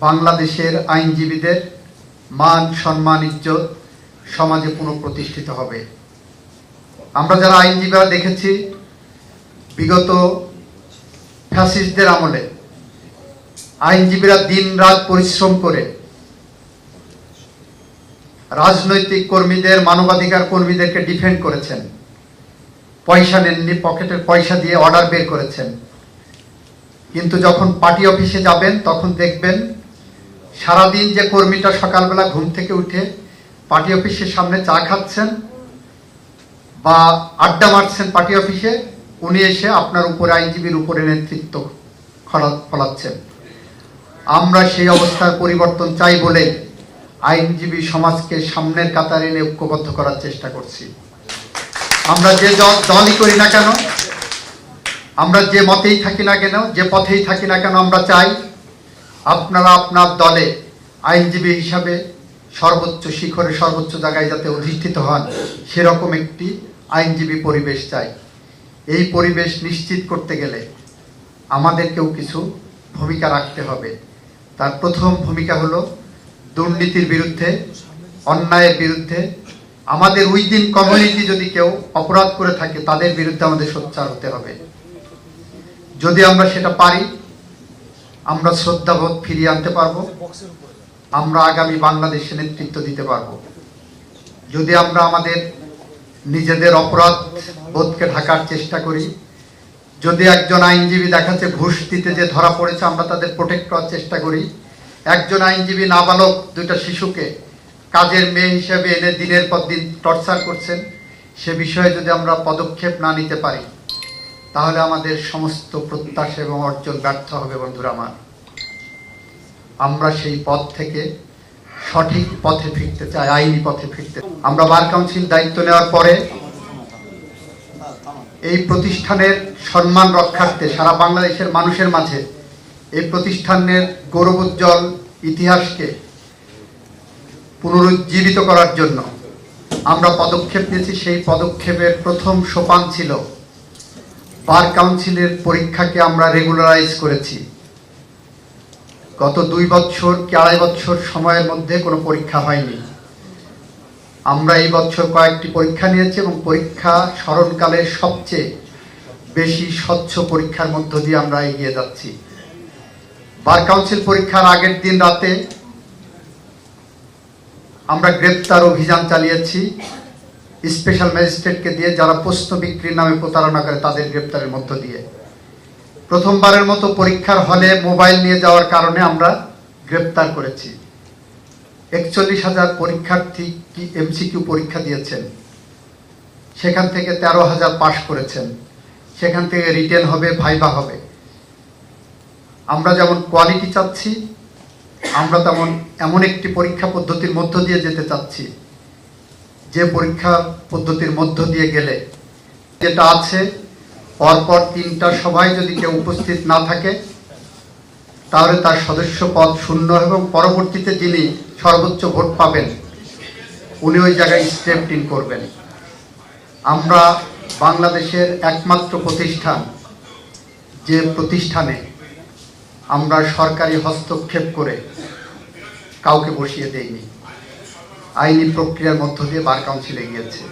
বাংলাদেশের আইনজীবীদের মান, সম্মান, ইজ্জত সমাজে পুনঃপ্রতিষ্ঠিত হবে। আমরা যারা আইনজীবীরা দেখেছি, বিগত ফ্যাসিস্টদের আমলে আইনজীবীরা দিন রাত পরিশ্রম করে রাজনৈতিক কর্মীদের, মানবাধিকার কর্মীদেরকে ডিফেন্ড করেছেন। পয়সা নেননি পকেটের পয়সা দিয়ে অর্ডার বের করেছেন। কিন্তু যখন পার্টি অফিসে যাবেন, তখন দেখবেন সারাদিন যে কর্মীটা সকালবেলা ঘুম থেকে উঠে পার্টি অফিসের সামনে চা খাচ্ছেন বা আড্ডা মারছেন পার্টি অফিসে, উনি এসে আপনার উপরে আইনজীবীর উপরে নেতৃত্ব ফলাচ্ছেন। আমরা সেই অবস্থার পরিবর্তন চাই বলে আইনজীবী সমাজকে সামনের কাতারে এনে ঐক্যবদ্ধ করার চেষ্টা করছি। আমরা যে দলই করি না কেন, আমরা যে মতেই থাকি না কেন, যে পথেই থাকি না কেন, আমরা চাই আপনারা আপনার দলে আইনজীবী হিসাবে সর্বোচ্চ শিখরে সর্বোচ্চ জায়গায় যাতে অধিষ্ঠিত হন, সেরকম একটি আইনজীবী পরিবেশ চাই। এই পরিবেশ নিশ্চিত করতে গেলে আমাদেরকেও কিছু ভূমিকা রাখতে হবে। তার প্রথম ভূমিকা হলো দুর্নীতির বিরুদ্ধে, অন্যায়ের বিরুদ্ধে। আমাদের উইদিন কমিউনিটি যদি কেউ অপরাধ করে থাকে, তাদের বিরুদ্ধে আমাদের সোচ্চার হতে হবে। যদি আমরা সেটা পারি আমরা শ্রদ্ধাবোধ ফিরিয়ে আনতে পারব। আমরা আগামী বাংলাদেশে নেতৃত্ব দিতে পারব। যদি আমরা আমাদের নিজেদের অপরাধ বোধকে ঢাকার চেষ্টা করি, যদি একজন আইনজীবী দেখাচ্ছে ঘুষ দিতে যে ধরা পড়েছে, আমরা তাদের প্রোটেক্ট করার চেষ্টা করি। একজন আইনজীবী নাবালক দুইটা শিশুকে কাজের মেয়ে হিসেবে এনে দিনের পর দিন টর্চার করছেন, সে বিষয়ে যদি আমরা পদক্ষেপ না নিতে পারি তাহলে আমাদের সমস্ত প্রত্যাশা এবং অর্জন ব্যর্থ হবে, বন্ধুরা আমার। আমরা সেই পথ থেকে সঠিক পথে ফিরতে চাই, আইনি পথে ফিরতে। আমরা বার কাউন্সিল দায়িত্ব নেওয়ার পরে এই প্রতিষ্ঠানের সম্মান রক্ষার্থে সারা বাংলাদেশের মানুষের মাঝে এই প্রতিষ্ঠানের গৌরবোজ্জ্বল ইতিহাসকে পুনরুজ্জীবিত করার জন্য আমরা পদক্ষেপ নিয়েছি। সেই পদক্ষেপের প্রথম সোপান ছিল বার কাউন্সিলের পরীক্ষাকে আমরা রেগুলারাইজ করেছি। গত দুই বছর কি আড়াই বছর সময়ের মধ্যে কোনো পরীক্ষা হয়নি। আমরা এই বছর কয়েকটি পরীক্ষা নিয়েছি এবং পরীক্ষা স্মরণকালের সবচেয়ে বেশি স্বচ্ছ পরীক্ষার মধ্য দিয়ে আমরা এগিয়ে যাচ্ছি। বার কাউন্সিল পরীক্ষার আগের দিন রাতে আমরা গ্রেপ্তার অভিযান চালিয়েছি। স্পেশাল ম্যাজিস্ট্রেটকে দিয়ে যারা প্রশ্ন বিক্রির নামে প্রতারণা করে তাদের গ্রেপ্তারের মধ্য দিয়ে। প্রথমবারের মতো পরীক্ষার হলে মোবাইল নিয়ে যাওয়ার কারণে আমরা গ্রেপ্তার করেছি। একচল্লিশ হাজার পরীক্ষার্থী কি এমসিকিউ পরীক্ষা দিয়েছেন। সেখান থেকে তেরো হাজার পাশ করেছেন। সেখান থেকে রিটেন হবে, ভাইবা হবে। আমরা যেমন কোয়ালিটি চাচ্ছি, আমরা তেমন এমন একটি পরীক্ষা পদ্ধতির মধ্য দিয়ে যেতে চাচ্ছি। পরীক্ষা পদ্ধতির মধ্য দিয়ে গেলে যেটা আছে, পরপর তিনটা সভায় যদি কেউ উপস্থিত না থাকে, তাহলে তার সদস্য পদ শূন্য এবং পরবর্তীতে যিনি সর্বোচ্চ ভোট পাবেন, উনি ওই জায়গায় স্টেপ ইন করবেন। আমরা বাংলাদেশের একমাত্র প্রতিষ্ঠান যে প্রতিষ্ঠানে আমরা সরকারি হস্তক্ষেপ করে কাউকে বসিয়ে দেইনি। আইনি প্রক্রিয়ার মধ্য দিয়ে বার কাউন্সিলে গিয়েছে।